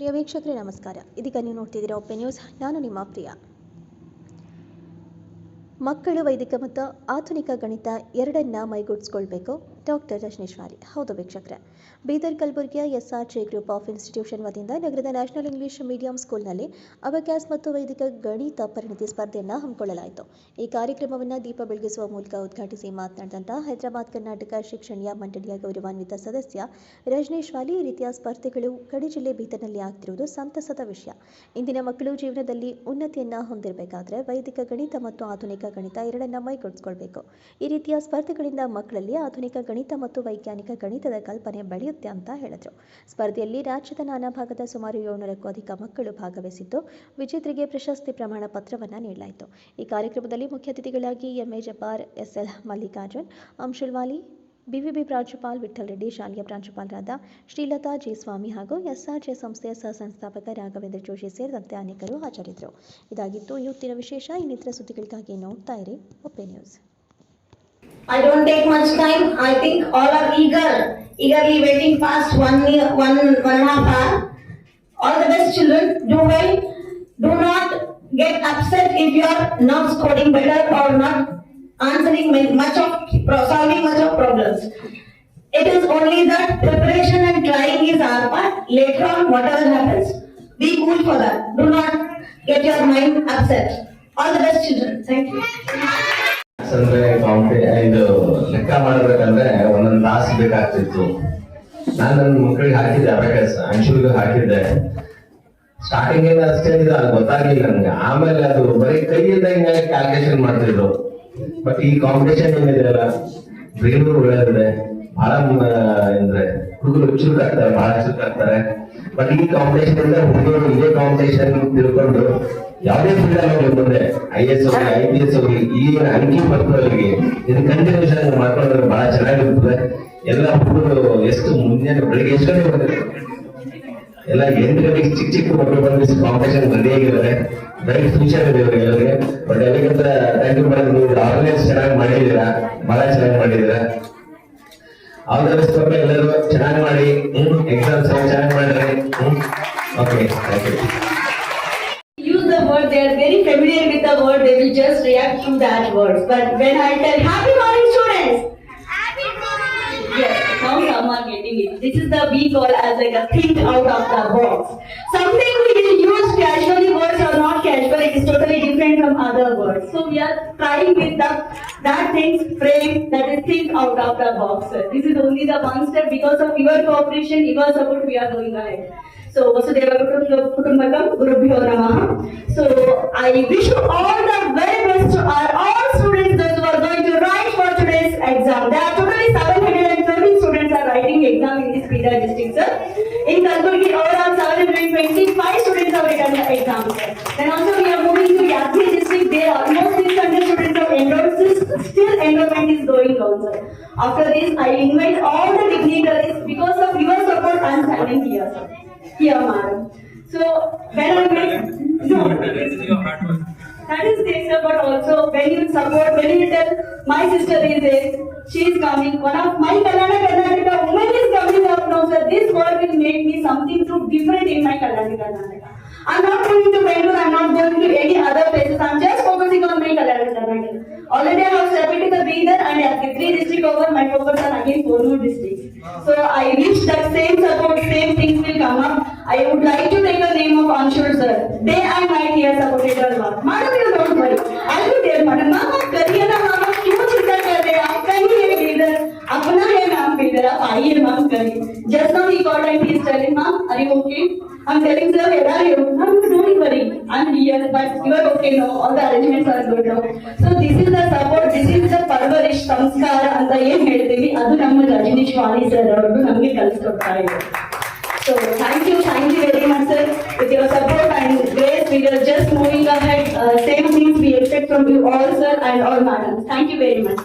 ಪ್ರಿಯ ವೀಕ್ಷಕರೇ, ನಮಸ್ಕಾರ. ಇದೀಗ ನೀವು ನೋಡ್ತಿದ್ದೀರಾ ಒಪ್ಪೆ ನ್ಯೂಸ್. ನಾನು ನಿಮ್ಮ ಪ್ರಿಯ. ಮಕ್ಕಳು, ವೈದಿಕ ಮತ್ತು ಆಧುನಿಕ ಗಣಿತ ಎರಡನ್ನ ಮೈಗೂಡಿಸ್ಕೊಳ್ಬೇಕು. ಡಾಕ್ಟರ್ ರಜನೀಶ್ ವಾಲಿ, ಹೌದು ವೀಕ್ಷಕರೇ. ಬೀದರ್ ಕಲಬುರಗಿಯ S R J group of institution ವತಿಯಿಂದ ನಗರದ ನ್ಯಾಷನಲ್ ಇಂಗ್ಲಿಷ್ ಮೀಡಿಯಂ ಸ್ಕೂಲ್ನಲ್ಲಿ ಅಬಕ್ಯಾಸ್ ಮತ್ತು ವೈದಿಕ ಗಣಿತ ಪರಿಣತಿ ಸ್ಪರ್ಧೆಯನ್ನು ಹಮ್ಮಿಕೊಳ್ಳಲಾಯಿತು. ಈ ಕಾರ್ಯಕ್ರಮವನ್ನು ದೀಪ ಬೆಳಗಿಸುವ ಮೂಲಕ ಉದ್ಘಾಟಿಸಿ ಮಾತನಾಡಿದಂಥ ಹೈದರಾಬಾದ್ ಕರ್ನಾಟಕ ಶಿಕ್ಷಣೀಯ ಮಂಡಳಿಯ ಗೌರವಾನ್ವಿತ ಸದಸ್ಯ ರಜನೀಶ್ ವಾಲಿ, ಈ ರೀತಿಯ ಸ್ಪರ್ಧೆಗಳು ಗಡಿ ಜಿಲ್ಲೆ ಬೀದರ್ನಲ್ಲಿ ಆಗ್ತಿರುವುದು ಸಂತಸದ ವಿಷಯ. ಇಂದಿನ ಮಕ್ಕಳು ಜೀವನದಲ್ಲಿ ಉನ್ನತಿಯನ್ನು ಹೊಂದಿರಬೇಕಾದ್ರೆ ವೈದಿಕ ಗಣಿತ ಮತ್ತು ಆಧುನಿಕ ಗಣಿತ ಎರಡನ್ನ ಮೈಗೂಡಿಸ್ಕೊಳ್ಬೇಕು. ಈ ರೀತಿಯ ಸ್ಪರ್ಧೆಗಳಿಂದ ಮಕ್ಕಳಲ್ಲಿ ಆಧುನಿಕ ಗಣಿತ ಮತ್ತು ವೈಜ್ಞಾನಿಕ ಗಣಿತದ ಕಲ್ಪನೆ ಬೆಳೆಯುತ್ತೆ ಅಂತ ಹೇಳಿದರು. ಸ್ಪರ್ಧೆಯಲ್ಲಿ ರಾಜ್ಯದ ನಾನಾ ಭಾಗದ ಸುಮಾರು ಏಳ್ನೂರಕ್ಕೂ ಅಧಿಕ ಮಕ್ಕಳು ಭಾಗವಹಿಸಿದ್ದು ವಿಜೇತರಿಗೆ ಪ್ರಶಸ್ತಿ ಪ್ರಮಾಣ ಪತ್ರವನ್ನು ನೀಡಲಾಯಿತು. ಈ ಕಾರ್ಯಕ್ರಮದಲ್ಲಿ ಮುಖ್ಯ ಅತಿಥಿಗಳಾಗಿ M A Jabbar S L Mallikarjun, Anshulwali, BVB ಪ್ರಾಂಶುಪಾಲ್ Vithal Reddy ಶಾಲೆಯ ಪ್ರಾಂಶುಪಾಲರಾದ ಶ್ರೀಲತಾ ಜಿ ಸ್ವಾಮಿ ಹಾಗೂ ಎಸ್ಆರ್ಜೆ ಸಂಸ್ಥೆಯ ಸಹ ಸಂಸ್ಥಾಪಕ ರಾಘವೇಂದ್ರ ಜೋಶಿ ಸೇರಿದಂತೆ ಅನೇಕರು ಹಾಜರಿದ್ದರು. ಇದಾಗಿತ್ತು ಇವತ್ತಿನ ವಿಶೇಷ, ಇನ್ನಿತರ ಸುದ್ದಿಗಳಿಗಾಗಿ ನೋಡ್ತಾ ಇರಿ ಒಪ್ಪೆ news. I don't take much time. I think all are eager, eagerly waiting past one year, one, one and a half hour. All the best children, do well. Do not get upset if you are not scoring better or not answering much of, solving much of problems. It is only that preparation and trying is our part. Later on, whatever happens, be cool for that. Do not get your mind upset. All the best children. Thank you. ಅಂದ್ರೆ ಇದು ಲೆಕ್ಕ ಮಾಡಬೇಕಂದ್ರೆ ಒಂದೊಂದು ತಾಸು ಬೇಕಾಗ್ತಿತ್ತು. ನಾನು ನನ್ನ ಮಕ್ಕಳಿಗೆ ಹಾಕಿದ್ದೆ ಅಬಕಸ್ ಅಂಶುಲ್ಗೆ ಹಾಕಿದ್ದೆ. ಸ್ಟಾರ್ಟಿಂಗ್ ಏನು ಅಷ್ಟೇ ಇದು ಅದು ಗೊತ್ತಾಗ್ಲಿಲ್ಲ ನನಗೆ. ಆಮೇಲೆ ಅದು ಬರೀ ಕೈಯಿಂದ ಹಿಂಗೆ ಕ್ಯಾಲ್ಕುಲೇಷನ್ ಮಾಡ್ತಿದ್ರು. ಬಟ್ ಈ ಕಾಂಪಿಟೇಷನ್ ಏನಿದೆಯಲ್ಲ ಬ್ರೈನು ಒಳ್ಳೆದಿದೆ. ಬಹಳ ಅಂದ್ರೆ ಹುಡುಗರು ಚುರುಕಾಗ್ತಾರೆ, ಬಹಳ ಚುರುಕಾಗ್ತಾರೆ. ಬಟ್ ಈ ಕಾಂಪಿಟೇಷನ್ ಇಂದ ಹುಡುಗರು ಇದೇ ಕಾಂಪಿಟೇಷನ್ ತಿಳ್ಕೊಂಡು ಯಾವುದೇ ಫೀಲ್ಡ್ ಅಲ್ಲಿ ಐ ಎಸ್ ಹೋಗಿ ಐ ಪಿ ಎಸ್ ಹೋಗಿ ಈಗಿನ ಅಂಕಿ ಪತ್ರಗಳಿಗೆ ಇದು ಕಂಟಿನ್ಯೂಷನ್ ಮಾಡ್ಕೊಂಡ್ರೆ ಬಹಳ ಚೆನ್ನಾಗಿರ್ತದೆ. ಎಲ್ಲ ಹುಡುಗರು ಎಷ್ಟು ಮುಂಜಾನೆ ಬೆಳಿಗ್ಗೆ ಎಷ್ಟು ಗಂಟೆ ಬರ್ತಾರೆ ಎಲ್ಲ ಎಂಟು ಗಂಟೆಗೆ ಚಿಕ್ಕ ಚಿಕ್ಕ ಮಕ್ಕಳು ಬಂದು ಕಾಂಪಿಟೇಷನ್ ಬಂದೇ ಆಗಿದ್ದಾರೆ. ಬ್ರೈಟ್ ಫ್ಯೂಚರ್ ಇದೆ ಇವ್ರಿಗೆ ಎಲ್ಲರಿಗೆ. ಬಟ್ ಎಲ್ಲರಿಗಿಂತ ಥ್ಯಾಂಕ್ ಯು ಮೇಡಮ್ ನೀವು ಆರ್ಗನೈಸ್ ಚೆನ್ನಾಗಿ ಮಾಡಿದ್ದೀರಾ ಬಹಳ ಚೆನ್ನಾಗಿ ಮಾಡಿದ್ದೀರಾ? ಆಲ್ ದ ಬೆಸ್ಟ್ ಮಕ್ಕಳು ಎಲ್ಲರೂ ಚೆನ್ನಾಗಿ ಮಾಡಿ. ಎಕ್ಸಾಮ್ಸ್ ಚೆನ್ನಾಗಿ ಮಾಡಿರಿ. Okay thank you word, they are very familiar with the word, they will just react to that word. But when I tell happy morning students, Happy morning! yes, now some are getting it. This is the we call as like a think out of the box. Something we will use casually words are not casual, it is totally different from other words. So we are trying with the, that things frame that is think out of the box. This is only the one step because of your cooperation, your support we are going ahead. So Vasudeva Kutum- Kutumbakam Gurubhyo Namaha. I wish you all the very best to our all students those who are going to write for today's exam. There are totally 730 students are writing exam in this Bidar district, sir. In Kalburgi, overall 725 students have written the exam, sir. Then also we are moving to Yadgir district. There are almost 600 students have enrolled. Still- enrollment is going on, sir. After this, I invite all the dignitaries because of your support I am standing here, sir. Here, madam. So when I make. That is there, but also when you support, when you tell my sister is there, she is coming, one of my Kalana Karnataka woman is coming up now, sir. This word will make me something so different in my Kalana Karnataka. I'm not going to Bangalore, I'm not going to any other places, I'm just focusing on my Kalana Karnataka. Already I have stepped into the Bidar and at the three district over, my focus on again four more districts. So I wish that same support, same things will come up. I would like to take the name of Anshul sir. Day and night he has supported our work. Madam, you don't worry. I'll be there, madam. Mama, करिए ना मामा क्यों चिंता कर रहे हैं आपका ही है leader अपना है नाम लीडर आप आइए मैम करिए just now he called and he is telling ma'am are you okay I'm telling sir where are you ma'am don't worry I'm here but you are okay now all the arrangements are good now so this is the support this is the ಪರ್ವರಿಶ್ ಸಂಸ್ಕಾರ ಅಂತ ಏನ್ ಹೇಳ್ತೀವಿ ಅದು ನಮ್ಮ ರಜನೀಶ್ ವಾಣಿ sir ಅವರು ನಮಗೆ ಕಲಿಸ್ಕೊಡ್ತಾ ಇದ್ದಾರೆ So thank you, thank you very much, sir. With your support and grace, we are just moving ahead. Uh, same things we expect from you all, sir, and all madams. Thank you very much.